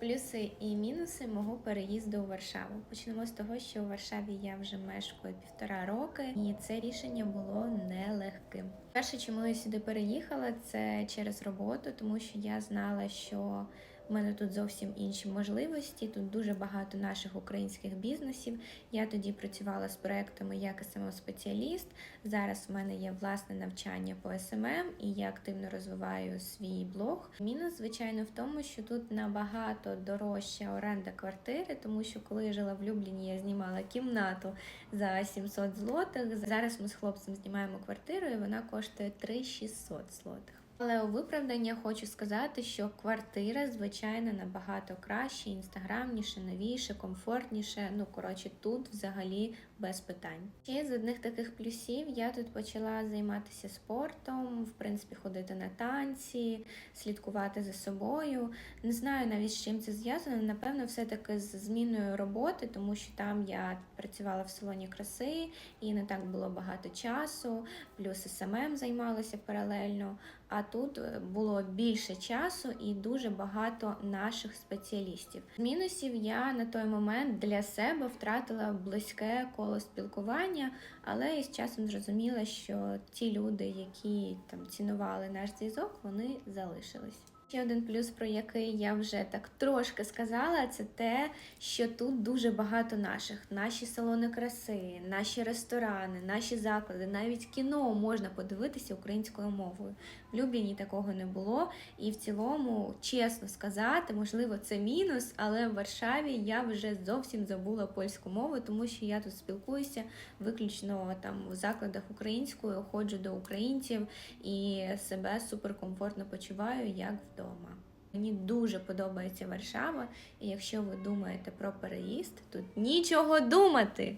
Плюси і мінуси мого переїзду у Варшаву. Почнемо з того, що у Варшаві я вже мешкаю півтора роки, і це рішення було нелегким. Перше, чому я сюди переїхала, це через роботу, тому що я знала, що в мене тут зовсім інші можливості. Тут дуже багато наших українських бізнесів. Я тоді працювала з проектами як СММ-спеціаліст. Зараз в мене є власне навчання по СММ, і я активно розвиваю свій блог. Мінус, звичайно, в тому, що тут набагато дорожча оренда квартири, тому що коли я жила в Любліні, я знімала кімнату за 700 злотих. Зараз ми з хлопцем знімаємо квартиру, і вона коштує 3600 злотих. Але у виправдання хочу сказати, що квартира, звичайно, набагато краще, інстаграмніше, новіше, комфортніше. Ну, коротше, тут взагалі без питань. Ще з одних таких плюсів я тут почала займатися спортом, в принципі, ходити на танці, слідкувати за собою. Не знаю навіть з чим це зв'язано. Напевно, все-таки з зміною роботи, тому що там я працювала в салоні краси і не так було багато часу, плюс СММ займалася паралельно. А тут е, було більше часу і дуже багато наших спеціалістів. З мінусів я на той момент для себе втратила близьке коло спілкування, але і з часом зрозуміла, що ті люди, які там цінували наш зв'язок, вони залишились. Ще один плюс, про який я вже так трошки сказала, це те, що тут дуже багато наших. Наші салони краси, наші ресторани, наші заклади, навіть кіно можна подивитися українською мовою. В Любліні такого не було. І в цілому, чесно сказати, можливо, це мінус, але в Варшаві я вже зовсім забула польську мову, тому що я тут спілкуюся виключно там в закладах українською, ходжу до українців і себе суперкомфортно почуваю як вдома. Мені дуже подобається Варшава, і якщо ви думаєте про переїзд, тут нічого думати.